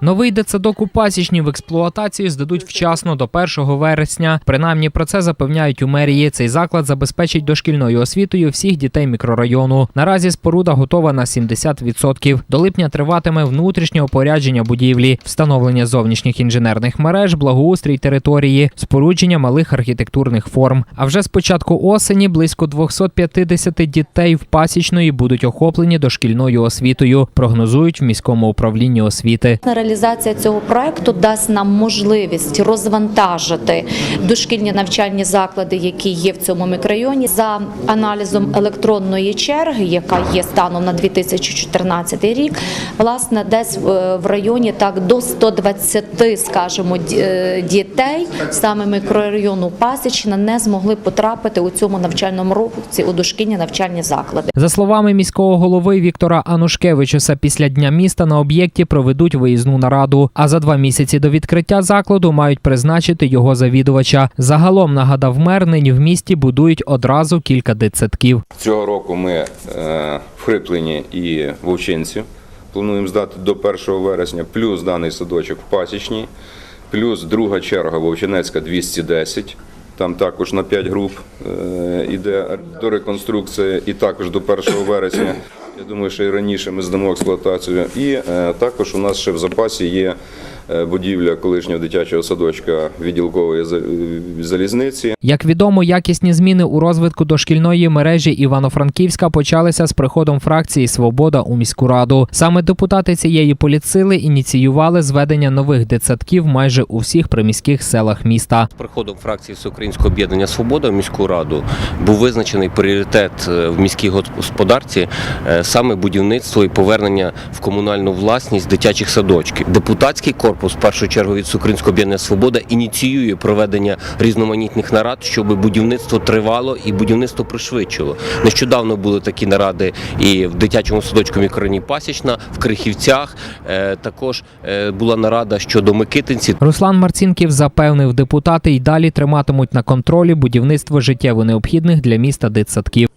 Новий дитсадок у Пасічні в експлуатацію здадуть вчасно до 1 вересня. Принаймні про це запевняють у мерії. Цей заклад забезпечить дошкільною освітою всіх дітей мікрорайону. Наразі споруда готова на 70%. До липня триватиме внутрішнє опорядження будівлі, встановлення зовнішніх інженерних мереж, благоустрій території, спорудження малих архітектурних форм. А вже з початку осені близько 250 дітей в Пасічної будуть охоплені дошкільною освітою. Прогнозують в міському управлінні освіти. Реалізація цього проекту дасть нам можливість розвантажити дошкільні навчальні заклади, які є в цьому мікрорайоні, за аналізом електронної черги, яка є станом на 2014 рік. Власне, десь в районі так до 120, скажімо, е, дітей саме мікрорайону Пасічна не змогли потрапити у цьому навчальному році у дошкільні навчальні заклади. За словами міського голови Віктора Анушкевичуса, після дня міста на об'єкті проведуть виїзну нараду. А за два місяці до відкриття закладу мають призначити його завідувача. Загалом нагадав мер, нині в місті будують одразу кілька дитсадків. Цього року ми е, в Хриплині і Вовчинці плануємо здати до 1 вересня, плюс даний садочок в Пасічній, плюс друга черга Вовчинецька 210. Там також на 5 груп е, іде до реконструкції і також до 1 вересня. Я думаю, що і раніше ми здамо експлуатацію. І е, також у нас ще в запасі є будівля колишнього дитячого садочка відділкової е, залізниці. Як відомо, якісні зміни у розвитку дошкільної мережі Івано-Франківська почалися з приходом фракції Свобода у міську раду. Саме депутати цієї політсили ініціювали зведення нових дитсадків майже у всіх приміських селах міста. З приходом фракції Всеукраїнського об'єднання Свобода в міську раду був визначений пріоритет е, в міській господарці е, саме будівництво і повернення в комунальну власність дитячих садочків. Депутатський корпус, в першу чергу від Всеукраїнського об'єднання Свобода, ініціює проведення різноманітних нарад, щоб будівництво тривало і будівництво пришвидшило. Нещодавно були такі наради і в дитячому садочку мікрорайоні Пасічна, в Крихівцях. Е, Також е, була нарада щодо Микитинці. Руслан Марцінків запевнив, депутати й далі триматимуть на контролі будівництво життєво необхідних для міста дитсадків.